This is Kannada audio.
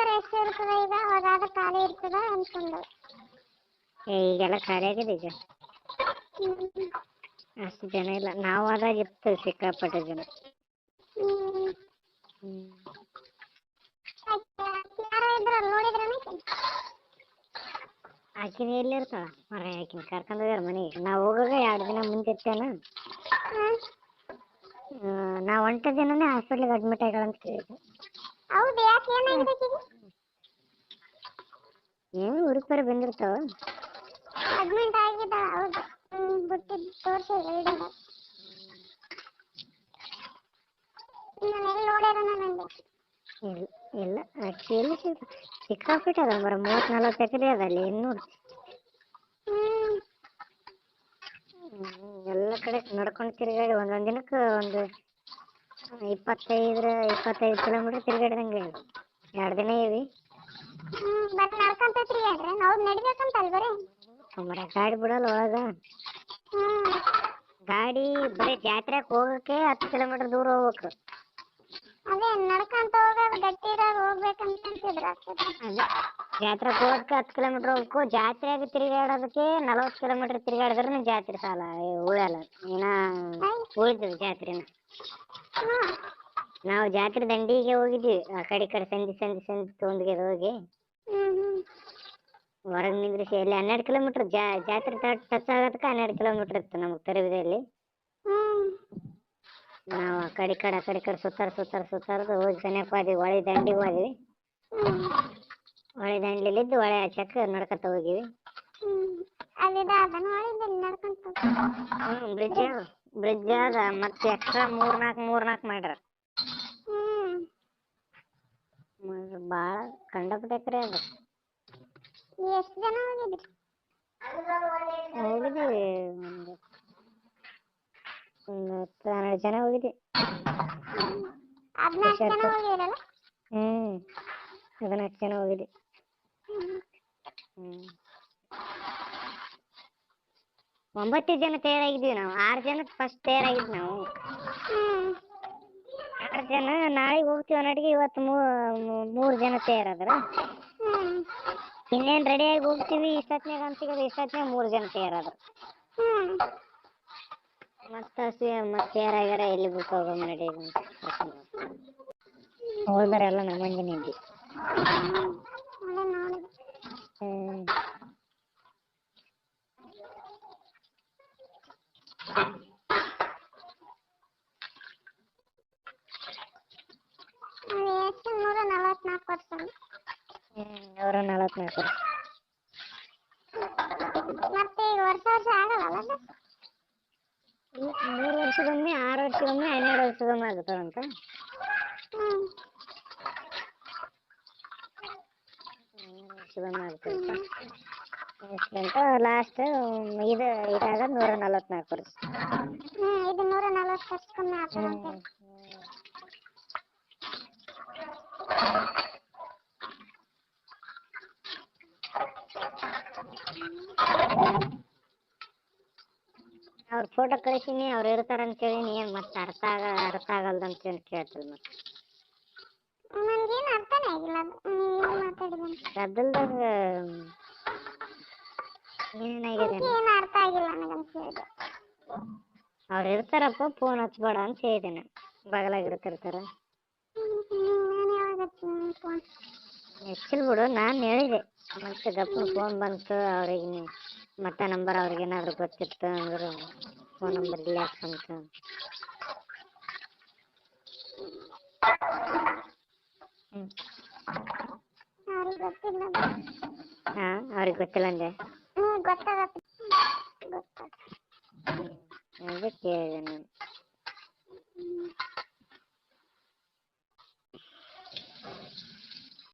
ನಂಬರ್ ಎಷ್ಟು ಇರ್ತದ ಈಗ ಅವಾಗಾದ್ರೆ ಖಾಲಿ ಇರ್ತದ ಅನ್ಕೊಂಡು. ಈಗೆಲ್ಲ ಖಾಲಿ ಆಗಿದೆ ಈಗ. ಅಷ್ಟು ಜನ ಇಲ್ಲ. ನಾವು ಆದಾಗ ಇರ್ತದೆ ಸಿಕ್ಕಾಪಟ್ಟೆ ಜನ. ಆಕಿನ ಎಲ್ಲಿ ಆಕೆ ಯಾರೋ ಇದ್ರಲ್ಲ ನೋಡಿದ್ರೇನ ಆಕಿನ ಎಲ್ಲಿರ್ತಾಳ ಮರ ಆಕಿನ ಕರ್ಕೊಂಡು ಹೋಗ್ಯಾರ ಮನೆಗೆ. ನಾವು ಹೋಗಾಗ ಎರಡು ದಿನ ಮುಂಚಿರ್ತೇನ ಇರ್ತೇನ ನಾವು ಹೊಂಟ ದಿನನೇ ಹಾಸ್ಪಿಟ್ಲಿಗೆ ಅಡ್ಮಿಟ್ ಆಗ್ಯಾಳ ಅಂತ ಕೇಳಿದ್ದೆ. ಹೌದು ಯಾಕೆ ಏನಾಗ್ಬೇಕಿದೆ ಏನು ಉಡುಪರೆ ಬಂದಿರ್ತಾವ ಅಡ್ಮಿಂಟ್ ಆಗಿದ್ದ ಹೌದು. ಹ್ಮ್ ಬಿಟ್ಟಿದ್ದು ತೋರಿಸಿ ಇಡಲ್ಲ ನಾನು ಎಲ್ಲಿ ನೋಡ್ಯಾರ ನಂಗೆ ಇಲ್ಲ ಇಲ್ಲ ಆಕಿ ಎಲ್ಲಿ ಸಿಕ್ ಸಿಕ್ಕಾಪಟ್ಟೆ ಅದ ಬರ ಮೂವತ್ತು ನಲ್ವತ್ತು ಎಕರೆ ಅದ ಅಲ್ಲಿ ಏನು ಹ್ಮ್ ಎಲ್ಲ ಕಡೆ ನಡ್ಕೊಂಡು ತಿರುಗಾಡಿ ಒಂದೊಂದು ದಿನಕ್ಕೆ ಒಂದು ಇಪ್ಪತ್ತೈದರ ಇಪ್ಪತ್ತೈದು ಕಿಲೋಮೀಟರ್ ತಿರುಗಾಡಿದಂಗೆ ಎರಡು ದಿನ ಇವಿ ಬಟ್ ನಡ್ಕೊಂತ ತಿರ್ಗ್ಯಾಡ್ರಿ ನಾವು ನಡಿಬೇಕಂತ ಅಲ್ ಬರೀ. ಮರ ಗಾಡಿ ಬಿಡಲ್ಲ ಒಳಗ. ಗಾಡಿ ಬರೀ ಜಾತ್ರೆಗೆ ಹೋಗಕ್ಕೆ ಹತ್ತು ಕಿಲೋಮೀಟರ್ ದೂರ ಹೋಗ್ಬೇಕು. ಅದೇ ನಡ್ಕೊಂತ ಹೋಗೋದು ಗಟ್ಟಿದಾಗ ಹೋಗ್ಬೇಕಂತ ಅಂತಿದ್ರು ಜಾತ್ರೆಗೆ ಹೋಗಕ್ಕೆ ಹತ್ತು ಕಿಲೋಮೀಟ್ರ್ ಹೋಗ್ಬೇಕು. ಜಾತ್ರೆಗೆ ತಿರುಗಾಡೋದಕ್ಕೆ ನಲವತ್ತು ಕಿಲೋಮೀಟ್ರ್ ತಿರುಗಾಡಿದ್ರೆ ಜಾತ್ರೆ ಸಾಲ ಉಳಿಯಲ್ಲ ಇನ್ನ ಉಳಿತದೆ ಜಾತ್ರೆನ. ನಾವು ಜಾತ್ರೆ ದಂಡಿಗೆ ಹೋಗಿದ್ವಿ. ಆ ಕಡೆ ಈ ಕಡೆ ಸಂಜೆ ಸಂಜೆ ಸಂಜೆ ತೊಗೊಂಡ್ಗೆ ಹೋಗಿ. ಹೊರಗೆ ನಿಂದ್ರಿಸಿ ಅಲ್ಲಿ ಹನ್ನೆರಡು ಕಿಲೋಮೀಟರ್ ಜಾ ಜಾತ್ರೆ ಟಚ್ ಆಗೋದಕ್ಕೆ ಹನ್ನೆರಡು ಕಿಲೋಮೀಟರ್ ಇತ್ತು ನಮಗೆ ತರಬಿದಲ್ಲಿ ನಾವು ಆ ಕಡೆ ಕಡೆ ಆ ಕಡೆ ಕಡೆ ಸುತ್ತಾರ ಸುತ್ತಾರ ಸುತ್ತಾರದು ಹೋಗಿ ಸನಿಯಕ್ಕೆ ಹೋದ್ವಿ. ಹೊಳೆ ದಂಡಿಗೆ ಹೋದ್ವಿ. ಹೊಳೆ ದಂಡಿಲಿದ್ದು ಹೊಳೆ ಆಚೆಕ್ ನಡ್ಕೊತ ಹೋಗಿವಿ. ಹ್ಮ್. ಬ್ರಿಡ್ಜ್ ಬ್ರಿಡ್ಜ್ ಅದ ಮತ್ತೆ ಎಕ್ಸ್ಟ್ರಾ ಮೂರ್ ನಾಕ್ ಮೂರ್ ನಾಲ್ಕು ಮಾಡ್ಯಾರ. ಭಾಳ ಕಂಡಪಟ್ಟೆ ಅದು. ಎಷ್ಟು ಜನ ಹೋಗಿದ್ರಿ? ಹೋಗಿದ್ವಿ ಒಂದು ಒಂದು ಹತ್ತು ಹನ್ನೆರಡು ಜನ ಹೋಗಿದ್ವಿ. ಹ್ಮ್. ಹದಿನಾಲ್ಕು ಜನ ಹೋಗಿದ್ವಿ. ಹ್ಮ್. ಒಂಬತ್ತು ಜನ ತಯಾರಾಗಿದ್ವಿ ನಾವು, ಆರು ಜನ ಫಸ್ಟ್ ತಯಾರಾಗಿದ್ವಿ ನಾವು. ಆರು ಜನ, ನಾಳೆಗೆ ಹೋಗ್ತೀವಿ ಅನ್ನೋಟಿಗೆ ಇವತ್ತು ಮೂರು ಜನ ತಯಾರಾದ್ರ. ಇನ್ನೇನು ರೆಡಿಯಾಗಿ ಹೋಗ್ತೀವಿ ಇಷ್ಟೊತ್ತಿನಾಗ ಅಂತ ಸಿಗೋದು ಇಷ್ಟೊತ್ನಾಗ ಮೂರು ಜನ ತಯಾರಾದ್ರು. ಮತ್ತೆ ಮತ್ತೆ ತಯಾರಾಗ್ಯಾರ, ಎಲ್ಲಿ ಬುಕ್ ಹೋಗೋ ನಡಿ ಎಲ್ಲ ನಮ್ಮ ಮಂದಿನ ಇದ್ವಿ ಅದೇ ಎಷ್ಟು ನೂರ ನಲವತ್ನಾಲ್ಕು ವರ್ಷ. ಹ್ಮ್ ನೂರ ನಲವತ್ನಾಲ್ಕು ಮತ್ತೆ ಈಗ ವರ್ಷ ವರ್ಷ ಆಗಲ್ಲ ಮೂರು ವರ್ಷದೊಮ್ಮೆ ಆರು ವರ್ಷದೊಮ್ಮೆ ಹನ್ನೆರಡು ವರ್ಷದೊಮ್ಮೆ ಹ್ಮ್ ವರ್ಷಕ್ಕೊಮ್ಮೆ ಆಗುತ್ತಂತ ಲಾಸ್ಟ್ ಇದು ಇದಾಗ ನೂರ ನಲವತ್ನಾಲ್ಕು ವರ್ಷ. ಹ್ಮ್ ಇದು ನೂರ ನಲವತ್ತು ವರ್ಷಕ್ಕೊಮ್ಮೆ ಆಗ್ತದಂತೆ. ಅವ್ರ ಫೋಟೋ ಕಳಿಸೀನಿ ಅವ್ರು ಇರ್ತಾರ ಅಂತೇಳಿ ಏನು ಮತ್ತೆ ಅರ್ಥ ಆಗ ಅರ್ಥ ಆಗಲ್ದು ಅಂತೇಳಿ ಕೇಳ್ತಿಲ್ಲ ಮತ್ತೆ ನನ್ಗೇನು ಅರ್ಥನೇ ಆಗಿಲ್ಲ ಅದು ನೀವು ಮಾತಾಡಿದಂತ ಗದ್ದಲ್ದಾಗ ಏನಾಗಿದೆ ಏನು ಅರ್ಥ ಆಗಿಲ್ಲ ನನಗಂತ ಹೇಳಿದೆ ಅವ್ರು ಇರ್ತಾರಪ್ಪ ಫೋನ್ ಹಚ್ಬೇಡ ಅಂತ ಹೇಳಿದೆ ನಾನು ಬಗಲಾಗ ಇರ್ತಿರ್ತಾರ ನಾನು ಯಾವಾಗ ಹಚ್ಚಿನಿ ಫೋನ್ ಹೆಚ್ಚಿಲ್ ಬಿಡು ನಾನು ಹೇಳಿದೆ ಮತ್ತೆ ಗಪ್ಪನ ಫೋನ್ ಬಂತು ಅವ್ರಿಗೆ ಮತ್ತೆ ನಂಬರ್ ಅವ್ರಿಗೆ ಏನಾದ್ರು ಗೊತ್ತಿತ್ತು ಅಂದ್ರೆ ಫೋನ್ ನಂಬರ್ ಇಲ್ಲ ಅಂತ ಹ್ಞೂ ಅವ್ರಿಗೆ ಗೊತ್ತಿಲ್ಲ ಹಾಂ ಅವ್ರಿಗೆ ಗೊತ್ತಿಲ್ಲ ಅಂದೆ ಹ್ಞೂ ಗೊತ್ತಾಗತ್ತೆ ಗೊತ್ತಾಗ ಅದಕ್ಕೆ ಕೇಳಿದೆ ನಾನು